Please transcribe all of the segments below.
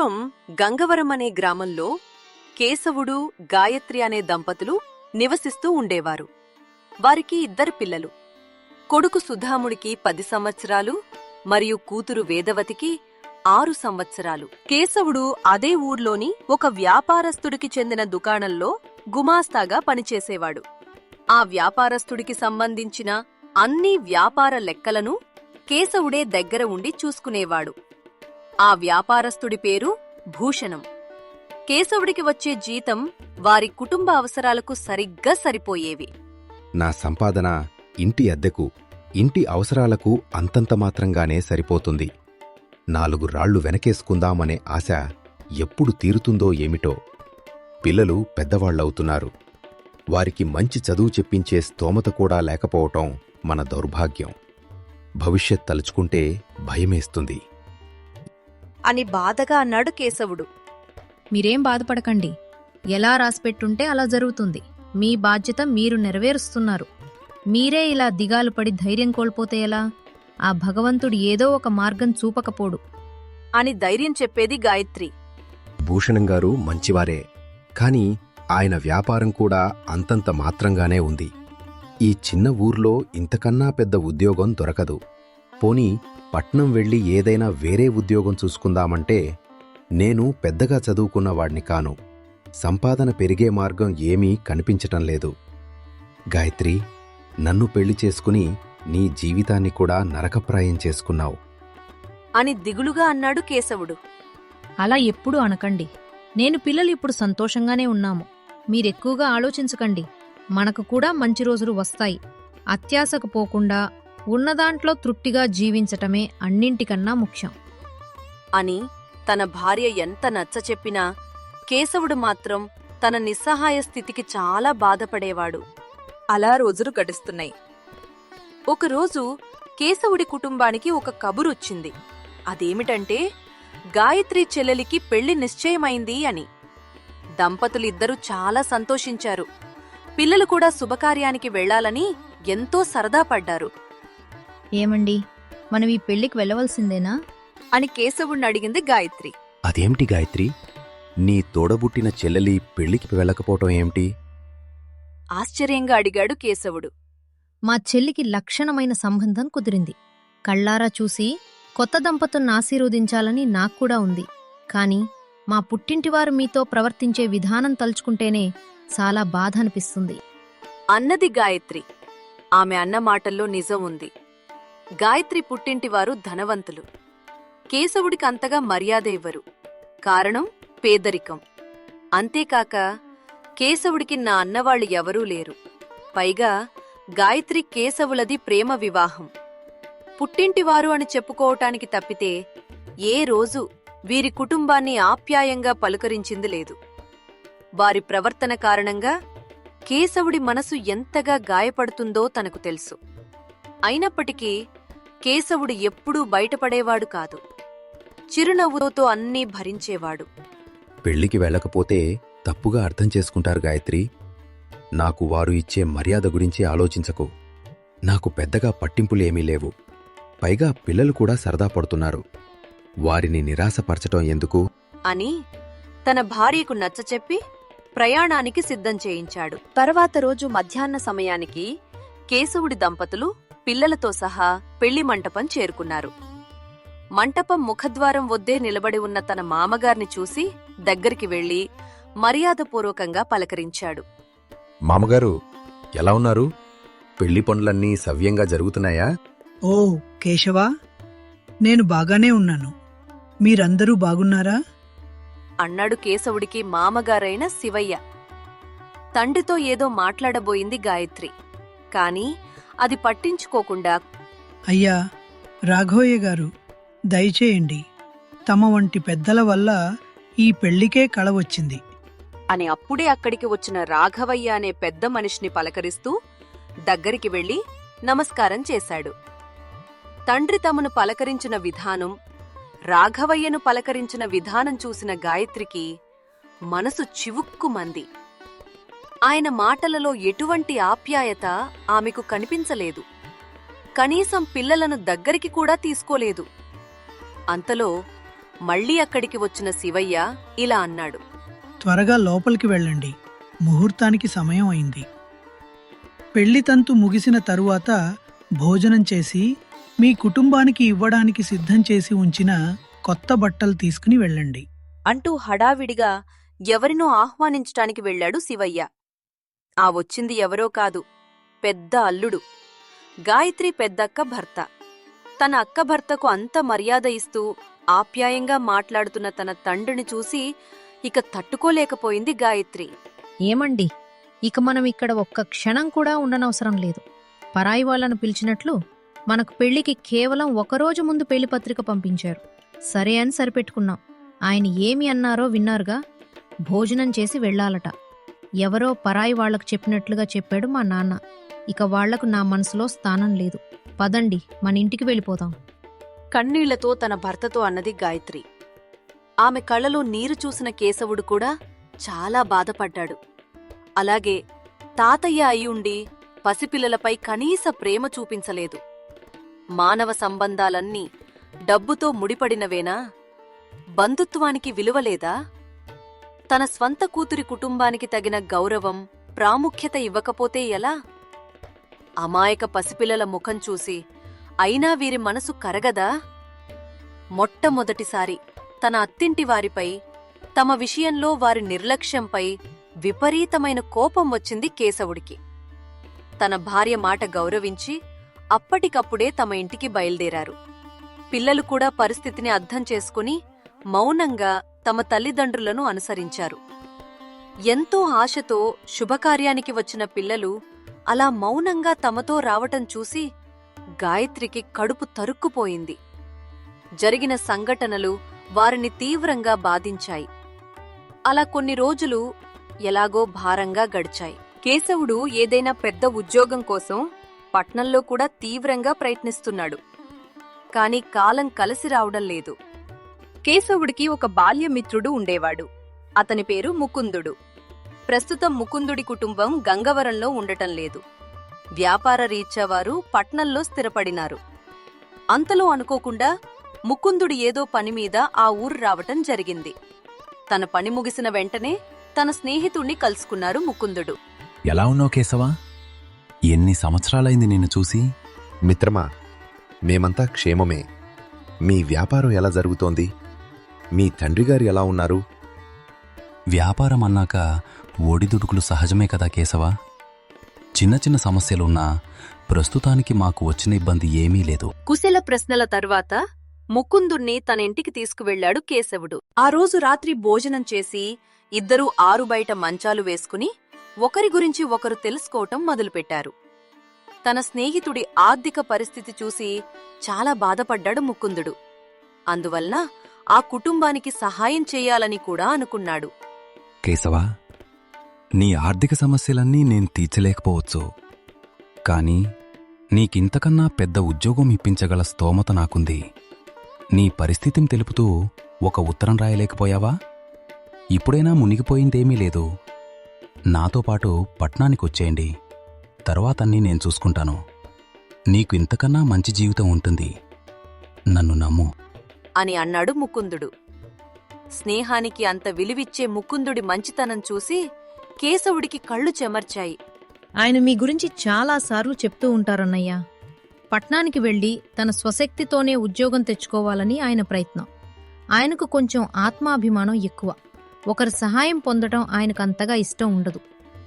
పూర్వం గంగవరం అనే గ్రామంలో కేశవుడు గాయత్రి అనే దంపతులు నివసిస్తూ ఉండేవారు. వారికి ఇద్దరు పిల్లలు. కొడుకు సుధాముడికి పది సంవత్సరాలు మరియు కూతురు వేదవతికి ఆరు సంవత్సరాలు. కేశవుడు అదే ఊర్లోని ఒక వ్యాపారస్తుడికి చెందిన దుకాణంలో గుమాస్తాగా పనిచేసేవాడు. ఆ వ్యాపారస్తుడికి సంబంధించిన అన్ని వ్యాపార లెక్కలను కేశవుడే దగ్గర ఉండి చూసుకునేవాడు. ఆ వ్యాపారస్తుడి పేరు భూషణం. కేశవుడికి వచ్చే జీతం వారి కుటుంబ అవసరాలకు సరిగ్గా సరిపోయేవి. నా సంపాదన ఇంటి అద్దెకు ఇంటి అవసరాలకు అంతంత మాత్రంగానే సరిపోతుంది. నాలుగు రాళ్ళు వెనకేసుకుందామనే ఆశ ఎప్పుడు తీరుతుందో ఏమిటో పిల్లలు పెద్దవాళ్ళవుతున్నారు వారికి మంచి చదువు చెప్పించే స్తోమత కూడా లేకపోవటం మన దౌర్భాగ్యం. భవిష్యత్ తలుచుకుంటే భయమేస్తుంది. అని బాధగా అన్నాడు కేశవుడు. మీరేం బాధపడకండి. ఎలా రాసిపెట్టుంటే అలా జరుగుతుంది. మీ బాధ్యత మీరు నెరవేరుస్తున్నారు. మీరే ఇలా దిగాలు పడి ధైర్యం కోల్పోతే ఎలా? ఆ భగవంతుడు ఏదో ఒక మార్గం చూపకపోడు. అని ధైర్యం చెప్పేది గాయత్రి. భూషణం గారు మంచివారే కాని ఆయన వ్యాపారం కూడా అంతంత మాత్రంగానే ఉంది. ఈ చిన్న ఊర్లో ఇంతకన్నా పెద్ద ఉద్యోగం దొరకదు. పోనీ పట్నం వెళ్ళి ఏదైనా వేరే ఉద్యోగం చూసుకుందామంటే నేను పెద్దగా చదువుకున్నవాణ్ణి కాను. సంపాదన పెరిగే మార్గం ఏమీ కనిపించటం లేదు. గాయత్రి నన్ను పెళ్ళి చేసుకుని నీ జీవితాన్ని కూడా నరకప్రాయం చేసుకున్నావు. అని దిగులుగా అన్నాడు కేశవుడు. అలా ఎప్పుడూ అనకండి. నేను పిల్లలు ఇప్పుడు సంతోషంగానే ఉన్నాము. మీరెక్కువగా ఆలోచించకండి. మనకు కూడా మంచి రోజులు వస్తాయి. అత్యాశకు పోకుండా ఉన్నదాంట్లో తృప్తిగా జీవించటమే అన్నింటికన్నా ముఖ్యం. అని తన భార్య ఎంత నచ్చచెప్పినా కేశవుడు మాత్రం తన నిస్సహాయ స్థితికి చాలా బాధపడేవాడు. అలా రోజులు గడుస్తున్నాయి. ఒకరోజు కేశవుడి కుటుంబానికి ఒక కబురొచ్చింది. అదేమిటంటే గాయత్రి చెల్లెలికి పెళ్ళి నిశ్చయమైంది అని. దంపతులిద్దరూ చాలా సంతోషించారు. పిల్లలు కూడా శుభకార్యానికి వెళ్ళాలని ఎంతో సరదా పడ్డారు. ఏమండి? మనం ఈ పెళ్ళికి వెళ్ళవలసిందేనా? అని కేశవుణ్ణి అడిగింది గాయత్రి. అదేమిటి గాయత్రి? నీ తోడబుట్టిన చెల్లెలి పెళ్ళికి వెళ్ళకపోవటం ఏమిటి? ఆశ్చర్యంగా అడిగాడు కేశవుడు. మా చెల్లికి లక్షణమైన సంబంధం కుదిరింది. కళ్ళారా చూసి కొత్త దంపతులను ఆశీర్వదించాలని నాక్కూడా ఉంది. కాని మా పుట్టింటివారు మీతో ప్రవర్తించే విధానం తలుచుకుంటేనే చాలా బాధ అనిపిస్తుంది. అన్నది గాయత్రి. ఆమె అన్న మాటల్లో నిజం ఉంది. గాయత్రి పుట్టింటివారు ధనవంతులు. కేశవుడికి అంతగా మర్యాద ఇవ్వరు. కారణం పేదరికం. అంతేకాక కేశవుడికి నా అన్నవాళ్ళు ఎవరూ లేరు. పైగా గాయత్రి కేశవులది ప్రేమ వివాహం. పుట్టింటివారు అని చెప్పుకోవటానికి తప్పితే ఏ రోజు వీరి కుటుంబాన్ని ఆప్యాయంగా పలుకరించింది లేదు. వారి ప్రవర్తన కారణంగా కేశవుడి మనసు ఎంతగా గాయపడుతుందో తనకు తెలుసు. అయినప్పటికీ కేశవుడు ఎప్పుడూ బయటపడేవాడు కాదు. చిరునవ్వుతో అన్నీ భరించేవాడు. పెళ్ళికి వెళ్ళకపోతే తప్పుగా అర్థం చేసుకుంటారు గాయత్రి. నాకు వారు ఇచ్చే మర్యాద గురించి ఆలోచించకు. నాకు పెద్దగా పట్టింపులేమీ లేవు. పైగా పిల్లలు కూడా సరదా పడుతున్నారు. వారిని నిరాశపరచటం ఎందుకు? అని తన భార్యకు నచ్చచెప్పి ప్రయాణానికి సిద్ధం చేయించాడు. తర్వాత రోజు మధ్యాహ్న సమయానికి కేశవుడి దంపతులు పిల్లలతో సహా పెళ్ళి మంటపం చేరుకున్నారు. మంటపం ముఖద్వారం వద్దే నిలబడి ఉన్న తన మామగారిని చూసి దగ్గరికి వెళ్ళి మర్యాదపూర్వకంగా పలకరించాడు. మామగారు ఎలా ఉన్నారు? పెళ్ళి పనులన్నీ సవ్యంగా జరుగుతున్నాయా? ఓ కేశవా నేను బాగానే ఉన్నాను. మీరందరూ బాగున్నారా? అన్నాడు కేశవుడికి మామగారైన శివయ్య. తండ్రితో ఏదో మాట్లాడబోయింది గాయత్రి. కాని అది పట్టించుకోకుండా అయ్యా రాఘవయ్య గారు దయచేయండి. తమ వంటి పెద్దల వల్ల ఈ పెళ్ళికే కళ వచ్చింది. అని అప్పుడే అక్కడికి వచ్చిన రాఘవయ్య అనే పెద్ద మనిషిని పలకరిస్తూ దగ్గరికి వెళ్ళి నమస్కారం చేశాడు. తండ్రి తమను పలకరించిన విధానం రాఘవయ్యను పలకరించిన విధానం చూసిన గాయత్రికి మనసు చివుక్కుమంది. ఆయన మాటలలో ఎటువంటి ఆప్యాయత ఆమెకు కనిపించలేదు. కనీసం పిల్లలను దగ్గరికి కూడా తీసుకోలేదు. అంతలో మళ్ళీ అక్కడికి వచ్చిన శివయ్య ఇలా అన్నాడు. త్వరగా లోపలికి వెళ్ళండి. ముహూర్తానికి సమయం అయింది. పెళ్ళి తంతు ముగిసిన తరువాత భోజనం చేసి మీ కుటుంబానికి ఇవ్వడానికి సిద్ధం చేసి ఉంచిన కొత్త బట్టలు తీసుకుని వెళ్ళండి. అంటూ హడావిడిగా ఎవరినో ఆహ్వానించటానికి వెళ్ళాడు శివయ్య. ఆ వచ్చింది ఎవరో కాదు పెద్ద అల్లుడు. గాయత్రి పెద్దక్క భర్త. తన అక్క భర్తకు అంత మర్యాద ఇస్తూ ఆప్యాయంగా మాట్లాడుతున్న తన తండ్రిని చూసి ఇక తట్టుకోలేకపోయింది గాయత్రి. ఏమండి? ఇక మనం ఇక్కడ ఒక్క క్షణం కూడా ఉండనవసరం లేదు. పరాయి వాళ్ళను పిలిచినట్లు మనకు పెళ్ళికి కేవలం ఒకరోజు ముందు పెళ్ళి పత్రిక పంపించారు. సరే అని సరిపెట్టుకున్నాం. ఆయన ఏమి అన్నారో విన్నారుగా? భోజనం చేసి వెళ్ళాలట. ఎవరో పరాయి వాళ్ళకు చెప్పినట్లుగా చెప్పాడు మా నాన్న. ఇక వాళ్ళకు నా మనసులో స్థానం లేదు. పదండి మన ఇంటికి వెళ్ళిపోదాం. కన్నీళ్ళతో తన భర్తతో అన్నది గాయత్రి. ఆమె కళ్ళలో నీరు చూసిన కేశవుడు కూడా చాలా బాధపడ్డాడు. అలాగే తాతయ్య అయ్యుండి పసిపిల్లలపై కనీస ప్రేమ చూపించలేదు. మానవ సంబంధాలన్నీ డబ్బుతో ముడిపడినవేనా? బంధుత్వానికి విలువలేదా తన స్వంత కూతురి కుటుంబానికి తగిన గౌరవం ప్రాముఖ్యత ఇవ్వకపోతే ఎలా? అమాయక పసిపిల్లల ముఖం చూసి అయినా వీరి మనసు కరగదా? మొట్టమొదటిసారి తన అత్తింటి వారిపై తమ విషయంలో వారి నిర్లక్ష్యంపై విపరీతమైన కోపం వచ్చింది కేశవుడికి. తన భార్య మాట గౌరవించి అప్పటికప్పుడే తమ ఇంటికి బయలుదేరారు. పిల్లలు కూడా పరిస్థితిని అర్థం చేసుకుని మౌనంగా తమ తల్లిదండ్రులను అనుసరించారు. ఎంతో ఆశతో శుభకార్యానికి వచ్చిన పిల్లలు అలా మౌనంగా తమతో రావటం చూసి గాయత్రికి కడుపు తరుక్కుపోయింది. జరిగిన సంఘటనలు వారిని తీవ్రంగా బాధించాయి. అలా కొన్ని రోజులు ఎలాగో భారంగా గడిచాయి. కేశవుడు ఏదైనా పెద్ద ఉద్యోగం కోసం పట్నంలో కూడా తీవ్రంగా ప్రయత్నిస్తున్నాడు. కాని కాలం కలిసి రావడం లేదు. కేశవుడికి ఒక బాల్యమిత్రుడు ఉండేవాడు. అతని పేరు ముకుందుడు. ప్రస్తుతం ముకుందుడి కుటుంబం గంగవరంలో ఉండటం లేదు. వ్యాపార రీత్యా వారు పట్నంలో స్థిరపడినారు. అంతలో అనుకోకుండా ముకుందుడు ఏదో పని మీద ఆ ఊరు రావటం జరిగింది. తన పని ముగిసిన వెంటనే తన స్నేహితుణ్ణి కలుసుకున్నారు ముకుందుడు. ఎలా ఉన్నావు కేశవా? ఎన్ని సంవత్సరాలైంది నిన్ను చూసి? మిత్రమా మేమంతా క్షేమమే. మీ వ్యాపారం ఎలా జరుగుతోంది? మీ తండ్రిగారు ఎలా ఉన్నారు? వ్యాపారం అన్నాక ఒడిదుడుకులు సహజమే కదా కేశవా? చిన్న చిన్న సమస్యలున్నా ప్రస్తుతానికి మాకు వచ్చిన ఇబ్బంది ఏమీ లేదు. కుశల ప్రశ్నల తర్వాత ముకుందుణ్ణి తన ఇంటికి తీసుకువెళ్ళాడు కేశవుడు. ఆ రోజు రాత్రి భోజనం చేసి ఇద్దరూ ఆరు బయట మంచాలు వేసుకుని ఒకరి గురించి ఒకరు తెలుసుకోవటం మొదలుపెట్టారు. తన స్నేహితుడి ఆర్థిక పరిస్థితి చూసి చాలా బాధపడ్డాడు ముకుందుడు. అందువలన ఆ కుటుంబానికి సహాయం చేయాలని కూడా అనుకున్నాడు. కేశవా నీ ఆర్థిక సమస్యలన్నీ నేను తీర్చలేకపోవచ్చు. కానీ నీకింతకన్నా పెద్ద ఉద్యోగం ఇప్పించగల స్తోమత నాకుంది. నీ పరిస్థితిని తెలుపుతూ ఒక ఉత్తరం రాయలేకపోయావా? ఇప్పుడైనా మునిగిపోయిందేమీ లేదు. నాతో పాటు పట్నానికొచ్చేయండి తర్వాతన్నీ నేను చూసుకుంటాను. నీకు ఇంతకన్నా మంచి జీవితం ఉంటుంది. నన్ను నమ్ము. అని అన్నాడు ముకుందుడు. స్నేహానికి అంత విలువిచ్చే ముకుందుడి మంచితనం చూసి కేశవుడికి కళ్ళు చెమర్చాయి. ఆయన మీ గురించి చాలాసార్లు చెప్తూ ఉంటారన్నయ్యా. పట్నానికి వెళ్ళి తన స్వశక్తితోనే ఉద్యోగం తెచ్చుకోవాలని ఆయన ప్రయత్నం. ఆయనకు కొంచెం ఆత్మాభిమానం ఎక్కువ. ఒకరి సహాయం పొందటం ఆయనకు అంతగా ఇష్టం ఉండదు.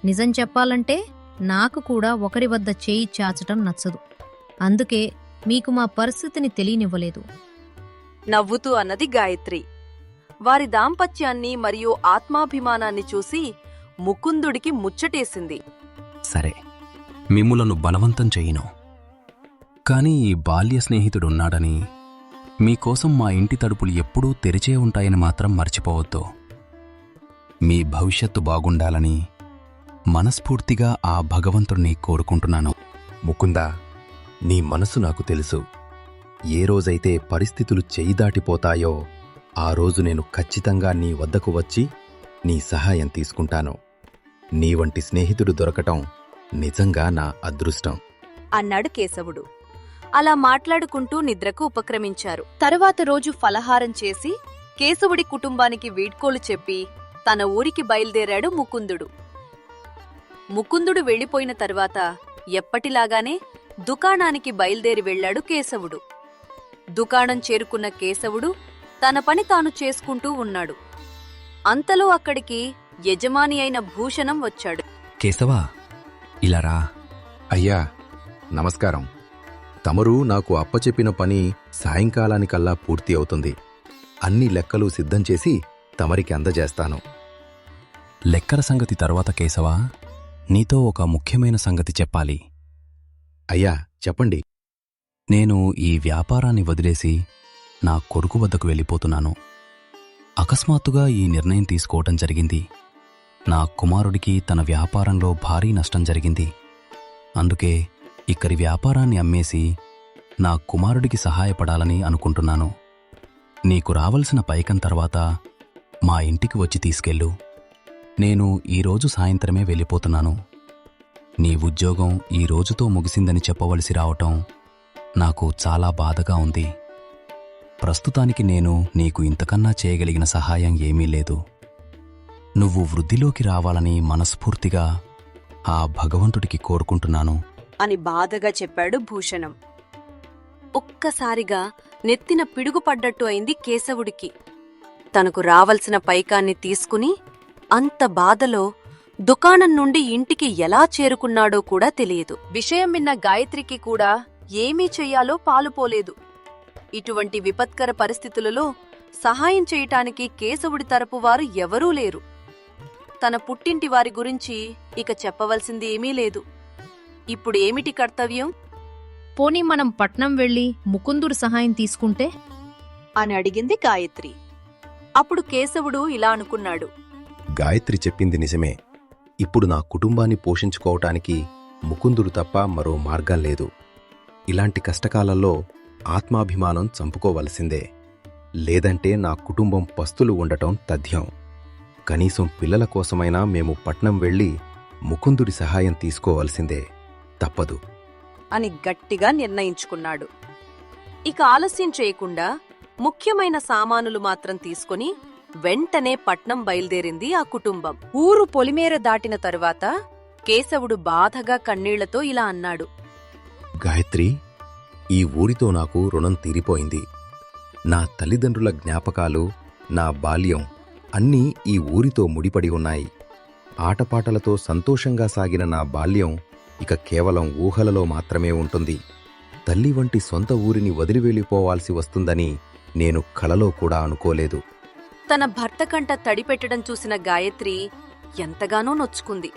నిజం చెప్పాలంటే నాకు కూడా ఒకరి వద్ద చేయి చాచటం నచ్చదు. అందుకే మీకు మా పరిస్థితిని తెలియనివ్వలేదు. నవ్వుతూ అన్నది గాయత్రి. వారి దాంపత్యాన్ని మరియు ఆత్మాభిమానాన్ని చూసి ముకుందుడికి ముచ్చటేసింది. సరే మిమ్ములను బలవంతం చెయ్యను కాని ఈ బాల్య స్నేహితుడున్నాడని మీకోసం మా ఇంటి తలుపులు ఎప్పుడూ తెరిచే ఉంటాయని మాత్రం మర్చిపోవద్దు. మీ భవిష్యత్తు బాగుండాలని మనస్ఫూర్తిగా ఆ భగవంతుణ్ణి కోరుకుంటున్నాను. ముకుందా నీ మనసు నాకు తెలుసు. ఏ రోజైతే పరిస్థితులు చెయ్యి దాటిపోతాయో ఆ రోజు నేను ఖచ్చితంగా నీ వద్దకు వచ్చి నీ సహాయం తీసుకుంటాను. నీ వంటి స్నేహితుడు దొరకటం నిజంగా నా అదృష్టం. అన్నాడు కేశవుడు. అలా మాట్లాడుకుంటూ నిద్రకు ఉపక్రమించారు. తరువాత రోజు ఫలహారం చేసి కేశవుడి కుటుంబానికి వీడ్కోలు చెప్పి తన ఊరికి బయలుదేరాడు ముకుందుడు. ముకుందుడు వెళ్ళిపోయిన తరువాత ఎప్పటిలాగానే దుకాణానికి బయలుదేరి వెళ్ళాడు కేశవుడు. దుకాణం చేరుకున్న కేశవుడు తన పని తాను చేసుకుంటూ ఉన్నాడు. అంతలో అక్కడికి యజమాని అయిన భూషణం వచ్చాడు. కేశవా ఇలా రా. అయ్యా నమస్కారం. తమరు నాకు అప్పచెప్పిన పని సాయంకాలానికల్లా పూర్తి అవుతుంది. అన్ని లెక్కలు సిద్ధం చేసి తమరికి అందజేస్తాను. లెక్కల సంగతి తర్వాత కేశవా నీతో ఒక ముఖ్యమైన సంగతి చెప్పాలి. అయ్యా చెప్పండి. నేను ఈ వ్యాపారాన్ని వదిలేసి నా కొడుకు వద్దకు వెళ్ళిపోతున్నాను. అకస్మాత్తుగా ఈ నిర్ణయం తీసుకోవటం జరిగింది. నా కుమారుడికి తన వ్యాపారంలో భారీ నష్టం జరిగింది. అందుకే ఇక్కడి వ్యాపారాన్ని అమ్మేసి నా కుమారుడికి సహాయపడాలని అనుకుంటున్నాను. నీకు రావలసిన పైకం తర్వాత మా ఇంటికి వచ్చి తీసుకెళ్ళు. నేను ఈరోజు సాయంత్రమే వెళ్ళిపోతున్నాను. నీ ఉద్యోగం ఈ రోజుతో ముగిసిందని చెప్పవలసి రావటం నాకు చాలా బాధగా ఉంది. ప్రస్తుతానికి నేను నీకు ఇంతకన్నా చేయగలిగిన సహాయం ఏమీ లేదు. నువ్వు వృద్ధిలోకి రావాలని మనస్ఫూర్తిగా ఆ భగవంతుడికి కోరుకుంటున్నాను. అని బాధగా చెప్పాడు భూషణం. ఒక్కసారిగా నెత్తిన పిడుగు పడ్డట్టు అయింది కేశవుడికి. తనకు రావలసిన పైకాన్ని తీసుకుని అంత బాధలో దుకాణం నుండి ఇంటికి ఎలా చేరుకున్నాడో కూడా తెలియదు. విషయం విన్న గాయత్రికి కూడా ఏమీ చెయ్యాలో పాలుపోలేదు ఇటువంటి విపత్కర పరిస్థితులలో సహాయం చేయటానికి కేశవుడి తరపు వారు ఎవరూ లేరు. తన పుట్టింటి వారి గురించి ఇక చెప్పవలసింది ఏమీ లేదు. ఇప్పుడు ఏమిటి కర్తవ్యం? పోనీ మనం పట్నం వెళ్ళి ముకుందుడు సహాయం తీసుకుంటే? అని అడిగింది గాయత్రి. అప్పుడు కేశవుడు ఇలా అనుకున్నాడు. గాయత్రి చెప్పింది నిజమే. ఇప్పుడు నా కుటుంబాన్ని పోషించుకోవటానికి ముకుందుడు తప్ప మరో మార్గం లేదు. ఇలాంటి కష్టకాలంలో ఆత్మాభిమానం చంపుకోవలసిందే. లేదంటే నా కుటుంబం పస్తులు ఉండటం తథ్యం. కనీసం పిల్లల కోసమైనా మేము పట్నం వెళ్ళి ముకుందుడి సహాయం తీసుకోవలసిందే. తప్పదు. అని గట్టిగా నిర్ణయించుకున్నాడు. ఇక ఆలస్యం చేయకుండా ముఖ్యమైన సామానులు మాత్రం తీసుకుని వెంటనే పట్నం బయలుదేరింది ఆ కుటుంబం. ఊరు పొలిమేర దాటిన తరువాత కేశవుడు బాధగా కన్నీళ్ళతో ఇలా అన్నాడు. గాయత్రి ఈ ఊరితో నాకు రుణం తీరిపోయింది. నా తల్లిదండ్రుల జ్ఞాపకాలు నా బాల్యం అన్నీ ఈ ఊరితో ముడిపడి ఉన్నాయి. ఆటపాటలతో సంతోషంగా సాగిన నా బాల్యం ఇక కేవలం ఊహలలో మాత్రమే ఉంటుంది. తల్లి వంటి సొంత ఊరిని వదిలి వెళ్ళిపోవాల్సి వస్తుందని నేను కలలో కూడా అనుకోలేదు. తన భర్త కంట తడిపెట్టడం చూసిన గాయత్రి ఎంతగానో నొచ్చుకుంది.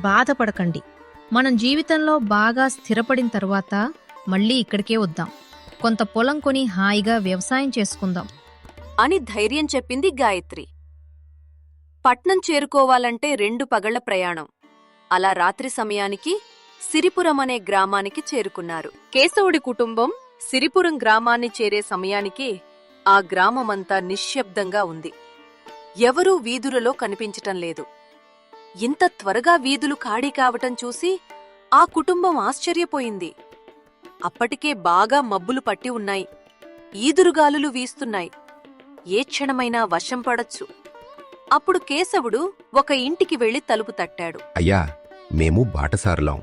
బాధపడకండి. మనం జీవితంలో బాగా స్థిరపడిన తర్వాత మళ్ళీ ఇక్కడికే వద్దాం. కొంత పొలం కొని హాయిగా వ్యవసాయం చేసుకుందాం. అని ధైర్యం చెప్పింది గాయత్రి. పట్నం చేరుకోవాలంటే రెండు పగళ్ళ ప్రయాణం. అలా రాత్రి సమయానికి సిరిపురం అనే గ్రామానికి చేరుకున్నారు. కేశవుడి కుటుంబం సిరిపురం గ్రామాన్ని చేరే సమయానికి ఆ గ్రామమంతా నిశ్శబ్దంగా ఉంది. ఎవరూ వీధులలో కనిపించటం లేదు. ఇంత త్వరగా వీధులు ఖాళీ కావటం చూసి ఆ కుటుంబం ఆశ్చర్యపోయింది. అప్పటికే బాగా మబ్బులు పట్టి ఉన్నాయి. ఈదురుగాలులు వీస్తున్నాయి. ఏ క్షణమైనా వర్షం పడొచ్చు. అప్పుడు కేశవుడు ఒక ఇంటికి వెళ్ళి తలుపు తట్టాడు. అయ్యా మేము బాటసారులాం.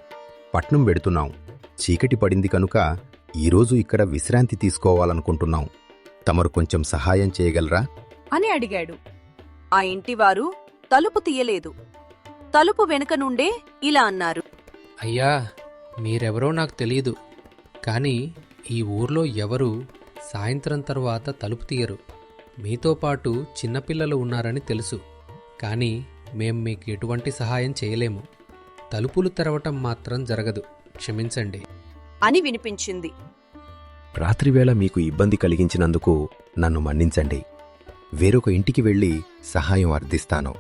పట్నం వెడుతున్నాం. చీకటి పడింది కనుక ఈరోజు ఇక్కడ విశ్రాంతి తీసుకోవాలనుకుంటున్నాం. తమరు కొంచెం సహాయం చేయగలరా? అని అడిగాడు. ఆ ఇంటివారు తలుపు తీయలేదు. తలుపు వెనుక నుండే ఇలా అన్నారు. అయ్యా మీరెవరో నాకు తెలియదు కానీ ఈ ఊర్లో ఎవరు సాయంత్రం తర్వాత తలుపు తీయరు. మీతో పాటు చిన్నపిల్లలు ఉన్నారని తెలుసు. కానీ మేం మీకు ఎటువంటి సహాయం చేయలేము. తలుపులు తెరవటం మాత్రం జరగదు. క్షమించండి. అని వినిపించింది. రాత్రివేళ మీకు ఇబ్బంది కలిగించినందుకు నన్ను మన్నించండి. వేరొక ఇంటికి వెళ్ళి సహాయం అర్థిస్తాను.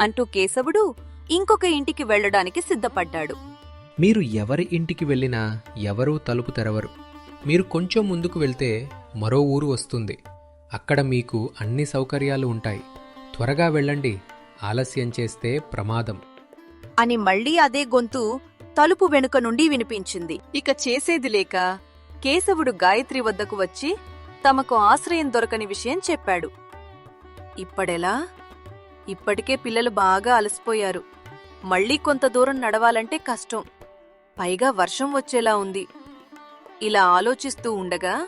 అంటూ కేశవుడు ఇంకొక ఇంటికి వెళ్ళడానికి సిద్ధపడ్డాడు. మీరు ఎవరి ఇంటికి వెళ్ళినా ఎవరూ తలుపు తెరవరు. మీరు కొంచెం ముందుకు వెళ్తే మరో ఊరు వస్తుంది. అక్కడ మీకు అన్ని సౌకర్యాలు ఉంటాయి. త్వరగా వెళ్ళండి. ఆలస్యం చేస్తే ప్రమాదం. అని మళ్ళీ అదే గొంతు తలుపు వెనుక నుండి వినిపించింది. ఇక చేసేది లేక కేశవుడు గాయత్రి వద్దకు వచ్చి తమకు ఆశ్రయం దొరకని విషయం చెప్పాడు. ఇప్పుడెలా? ఇప్పటికే పిల్లలు బాగా అలసిపోయారు. మళ్ళీ కొంత దూరం నడవాలంటే కష్టం. పైగా వర్షం వచ్చేలా ఉంది. ఇలా ఆలోచిస్తూ ఉండగా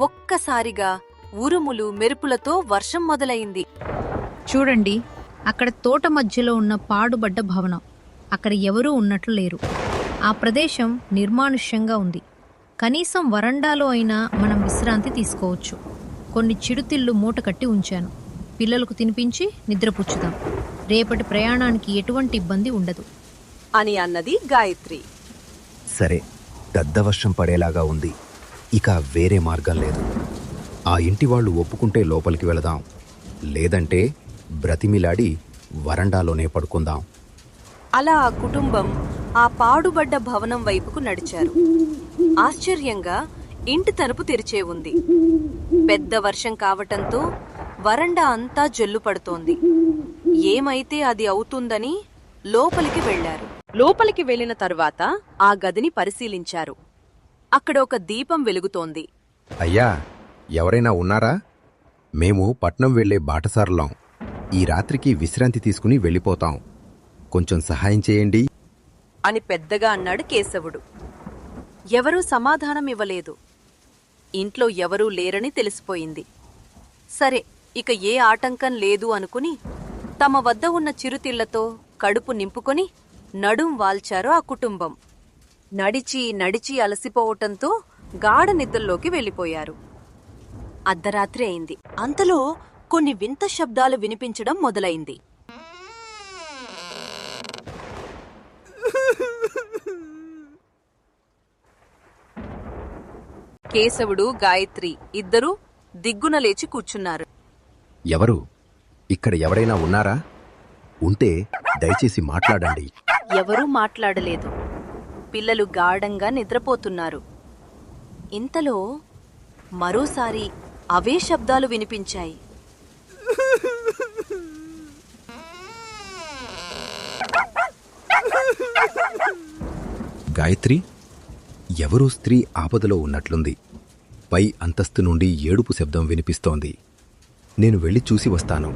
ఒక్కసారిగా ఉరుములు మెరుపులతో వర్షం మొదలైంది. చూడండి అక్కడ తోట మధ్యలో ఉన్న పాడుబడ్డ భవనం. అక్కడ ఎవరూ ఉన్నట్లు లేరు. ఆ ప్రదేశం నిర్మానుష్యంగా ఉంది. కనీసం వరండాలో అయినా మనం విశ్రాంతి తీసుకోవచ్చు. కొన్ని చిరుతిళ్ళు మూట కట్టి ఉంచాను. పిల్లలకు తినిపించి నిద్రపుచ్చుదాం. రేపటి ప్రయాణానికి ఎటువంటి ఇబ్బంది ఉండదు. అని అన్నది గాయత్రి. సరే పెద్ద వర్షం పడేలాగా ఉంది. ఇక వేరే మార్గం లేదు. ఆ ఇంటి వాళ్ళు ఒప్పుకుంటే లోపలికి వెళదాం. లేదంటే బ్రతిమిలాడి వరండాలోనే పడుకుందాం. అలా ఆ కుటుంబం ఆ పాడుబడ్డ భవనం వైపుకు నడిచారు. ఆశ్చర్యంగా ఇంటి తలుపు తెరిచే ఉంది. పెద్ద వర్షం కావటంతో వరండా అంతా జల్లు పడుతోంది ఏమైతే అది అవుతుందని లోపలికి వెళ్ళారు లోపలికి వెళ్ళిన తరువాత ఆ గదిని పరిశీలించారు. అక్కడ ఒక దీపం వెలుగుతోంది. అయ్యా ఎవరైనా ఉన్నారా? మేము పట్నం వెళ్ళే బాటసారులం. ఈ రాత్రికి విశ్రాంతి తీసుకుని వెళ్ళిపోతాం. కొంచెం సహాయం చేయండి. అని పెద్దగా అన్నాడు కేశవుడు. ఎవరూ సమాధానం ఇవ్వలేదు. ఇంట్లో ఎవరూ లేరని తెలిసిపోయింది. సరే ఇక ఏ ఆటంకం లేదు అనుకుని తమ వద్ద ఉన్న చిరుతిళ్ళతో కడుపు నింపుకొని నడుం వాల్చారు ఆ కుటుంబం. నడిచి నడిచి అలసిపోవటంతో గాఢ నిద్రలోకి వెళ్ళిపోయారు. అర్ధరాత్రి అయింది. అంతలో కొన్ని వింత శబ్దాలు వినిపించడం మొదలైంది. కేశవుడు గాయత్రి ఇద్దరూ దిగ్గున లేచి కూర్చున్నారు. ఎవరు? ఇక్కడ ఎవరైనా ఉన్నారా? ఉంటే దయచేసి మాట్లాడండి. ఎవరూ మాట్లాడలేదు. పిల్లలు గాఢంగా నిద్రపోతున్నారు. ఇంతలో మరోసారి అవే శబ్దాలు వినిపించాయి. గాయత్రి ఎవరో స్త్రీ ఆపదలో ఉన్నట్లుంది. పై అంతస్తు నుండి ఏడుపు శబ్దం వినిపిస్తోంది. నేను వెళ్ళి చూసి వస్తాను.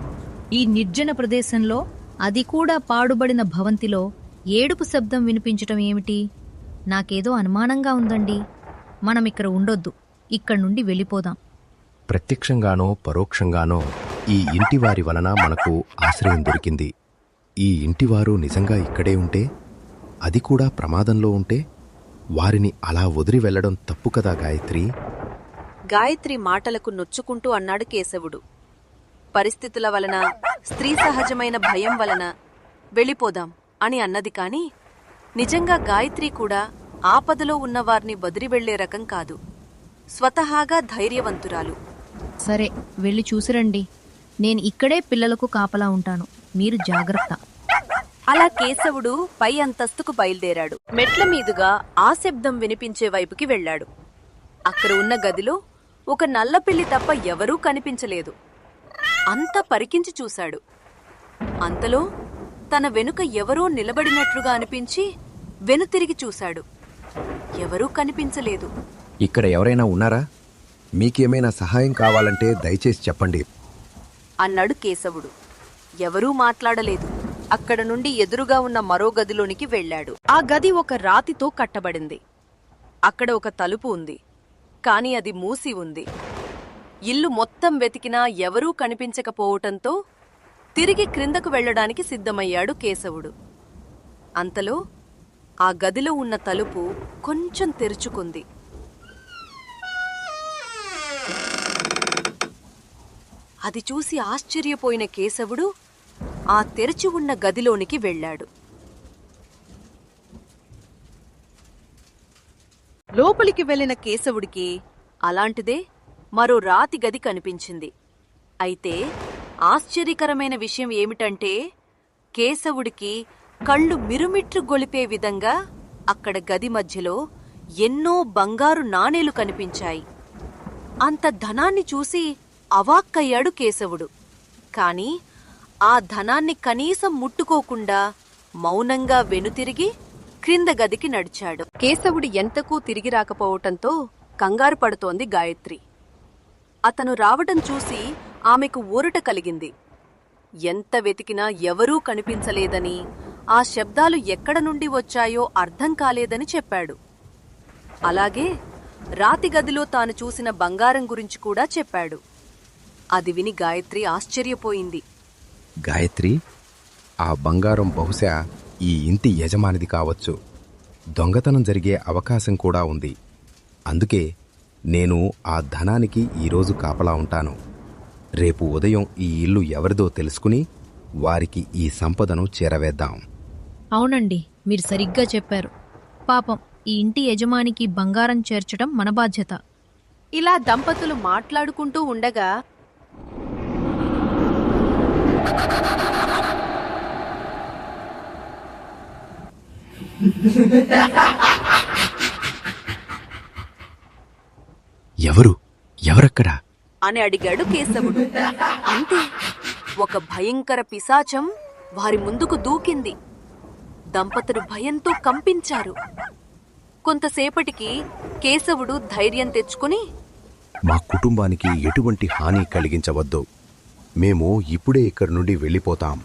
ఈ నిర్జన ప్రదేశంలో అది కూడా పాడుబడిన భవంతిలో ఏడుపు శబ్దం వినిపించటం ఏమిటి? నాకేదో అనుమానంగా ఉందండి. మనం ఇక్కడ ఉండొద్దు. ఇక్కడి నుండి వెళ్ళిపోదాం. ప్రత్యక్షంగానో పరోక్షంగానో ఈ ఇంటివారి వలన మనకు ఆశ్రయం దొరికింది. ఈ ఇంటివారు నిజంగా ఇక్కడే ఉంటే అది కూడా ప్రమాదంలో ఉంటే వారిని అలా వదిలి వెళ్ళడం తప్పు కదా గాయత్రి? గాయత్రి మాటలకు నొచ్చుకుంటూ అన్నాడు కేశవుడు. పరిస్థితుల వలన స్త్రీ సహజమైన భయం వలన వెళ్ళిపోదాం అని అన్నది కాని నిజంగా గాయత్రి కూడా ఆపదలో ఉన్నవారిని వదిలి వెళ్ళే రకం కాదు. స్వతహాగా ధైర్యవంతురాలు. సరే వెళ్ళి చూసిరండి. నేను ఇక్కడే పిల్లలకు కాపలా ఉంటాను. మీరు జాగ్రత్త. అలా కేశవుడు పై అంతస్తుకు బయలుదేరాడు. మెట్ల మీదుగా ఆ శబ్దం వినిపించే వైపుకి వెళ్ళాడు. అక్కడ ఉన్న గదిలో ఒక నల్లపిల్లి తప్ప ఎవరూ కనిపించలేదు. అంతా పరికించి చూశాడు. అంతలో తన వెనుక ఎవరో నిలబడినట్లుగా అనిపించి వెనుతిరిగి చూశాడు. ఎవరూ కనిపించలేదు. ఇక్కడ ఎవరైనా ఉన్నారా? మీకేమైనా సహాయం కావాలంటే దయచేసి చెప్పండి. అన్నాడు కేశవుడు. ఎవరూ మాట్లాడలేదు. అక్కడ నుండి ఎదురుగా ఉన్న మరో గదిలోనికి వెళ్ళాడు. ఆ గది ఒక రాతితో కట్టబడింది. అక్కడ ఒక తలుపు ఉంది. కాని అది మూసి ఉంది. ఇల్లు మొత్తం వెతికినా ఎవరూ కనిపించకపోవటంతో తిరిగి క్రిందకు వెళ్ళడానికి సిద్ధమయ్యాడు కేశవుడు. అంతలో ఆ గదిలో ఉన్న తలుపు కొంచెం తెరుచుకుంది. అది చూసి ఆశ్చర్యపోయిన కేశవుడు ఆ తెరిచి ఉన్న గదిలోనికి వెళ్ళాడు. లోపలికి వెళ్ళిన కేశవుడికి అలాంటిదే మరో రాతి గది కనిపించింది. అయితే ఆశ్చర్యకరమైన విషయం ఏమిటంటే కేశవుడికి కళ్ళు మిరుమిట్లు గొలిపే విధంగా అక్కడ గది మధ్యలో ఎన్నో బంగారు నాణేలు కనిపించాయి. అంత ధనాన్ని చూసి అవాక్కయ్యాడు కేశవుడు. కాని ఆ ధనాన్ని కనీసం ముట్టుకోకుండా మౌనంగా వెనుతిరిగి క్రింద గదికి నడిచాడు. కేశవుడు ఎంతకూ తిరిగి రాకపోవటంతో కంగారు పడుతోంది గాయత్రి. అతను రావటం చూసి ఆమెకు ఊరట కలిగింది. ఎంత వెతికినా ఎవరూ కనిపించలేదని ఆ శబ్దాలు ఎక్కడ నుండి వచ్చాయో అర్థం కాలేదని చెప్పాడు. అలాగే రాతి గదిలో తాను చూసిన బంగారం గురించి కూడా చెప్పాడు. అది విని గాయత్రి ఆశ్చర్యపోయింది. గాయత్రి ఆ బంగారం బహుశా ఈ ఇంటి యజమానిది కావచ్చు. దొంగతనం జరిగే అవకాశం కూడా ఉంది. అందుకే నేను ఆ ధనానికి ఈరోజు కాపలా ఉంటాను. రేపు ఉదయం ఈ ఇల్లు ఎవరిదో తెలుసుకుని వారికి ఈ సంపదను చేరవేద్దాం. అవునండి మీరు సరిగ్గా చెప్పారు. పాపం ఈ ఇంటి యజమానికి బంగారం చేర్చడం మన బాధ్యత. ఇలా దంపతులు మాట్లాడుకుంటూ ఉండగా ఎవరు? ఎవరక్కడా? అని అడిగాడు కేశవుడు. అంతే ఒక భయంకర పిశాచం వారి ముందుకు దూకింది. దంపతులు భయంతో కంపించారు. కొంతసేపటికి కేశవుడు ధైర్యం తెచ్చుకుని మా కుటుంబానికి ఎటువంటి హాని కలిగించవద్దు. మేము ఇప్పుడే ఇక్కడి నుండి వెళ్ళిపోతాం.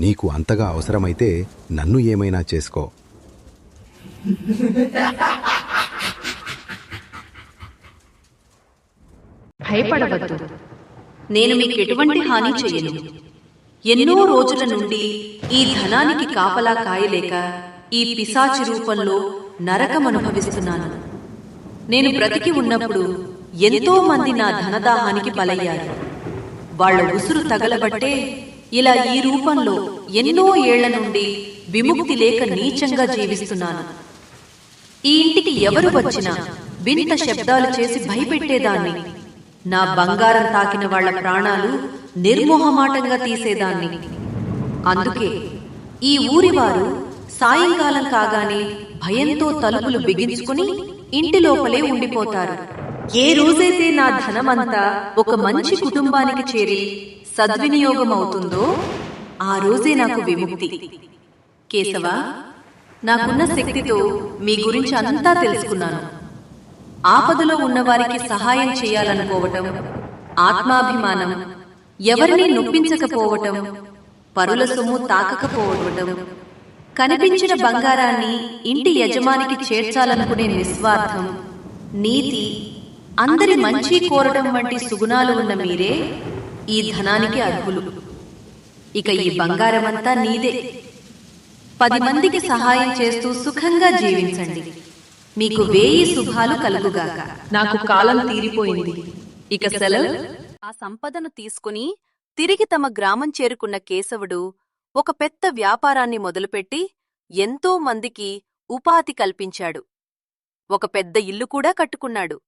నీకు అంతగా అవసరమైతే నన్ను ఏమైనా చేసుకో. భయపడవద్దు. నేను మీకు ఎటువంటి హాని చేయను. ఎన్నో రోజుల నుండి ఈ ధనానికి కాపలా కాయలేక ఈ పిశాచి రూపంలో నరకం అనుభవిస్తున్నాను. నేను బ్రతికి ఉన్నప్పుడు ఎంతో మంది నా ధనదాహానికి బలయ్యారు. వాళ్ళ ఉసురు తగలబట్టే ఇలా ఈ రూపంలో ఎన్నో ఏళ్ళ నుండి విముక్తి లేక నీచంగా జీవిస్తున్నాను. ఈ ఇంటికి ఎవరు వచ్చినా వింత శబ్దాలు చేసి భయపెట్టేదాన్ని. నా బంగారం తాకిన వాళ్ళ ప్రాణాలు నిర్మోహమాటంగా తీసేదాన్ని. అందుకే ఈ ఊరివారు సాయంకాలం కాగానే భయంతో తలుపులు బిగించుకుని ఇంటి లోపలే ఉండిపోతారు. ఏ రోజైతే నా ధనమంతా ఒక మంచి కుటుంబానికి చేరి సద్వినియోగం అవుతుందో ఆ రోజే నాకు విముక్తి. కేశవ నాకున్న శక్తితో మీ గురించి అంతా తెలుసుకున్నాను. ఆపదలో ఉన్నవారికి సహాయం చేయాలనుకోవటం ఆత్మాభిమానం ఎవరిని నొప్పించకపోవటం పరుల సొమ్ము తాకకపోవటం కనిపించిన బంగారాన్ని ఇంటి యజమానికి చేర్చాలనుకునే నిస్వార్థం నీతి అందరి మంచి కోరటం వంటి సుగుణాలు ఉన్న మీరే ఈ ధనానికి అర్హులు. ఇక ఈ బంగారమంతా నీదే. పది మందికి సహాయం చేస్తూ సుఖంగా జీవించండి. మీకు వేయి శుభాలు కలుగుగాక. నాకు కాలం తీరిపోయింది. ఇక సెలవు? ఆ సంపదను తీసుకుని తిరిగి తమ గ్రామం చేరుకున్న కేశవుడు ఒక పెద్ద వ్యాపారాన్ని మొదలుపెట్టి ఎంతో మందికి ఉపాధి కల్పించాడు. ఒక పెద్ద ఇల్లు కూడా కట్టుకున్నాడు.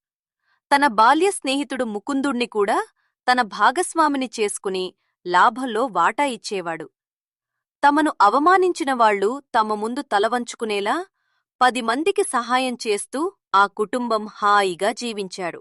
తన బాల్య స్నేహితుడు ముకుందుణ్ణి కూడా తన భాగస్వామిని చేసుకుని లాభంలో వాటా ఇచ్చేవాడు. తమను అవమానించిన వాళ్ళు తమ ముందు తలవంచుకునేలా పది మందికి సహాయం చేస్తూ ఆ కుటుంబం హాయిగా జీవించాడు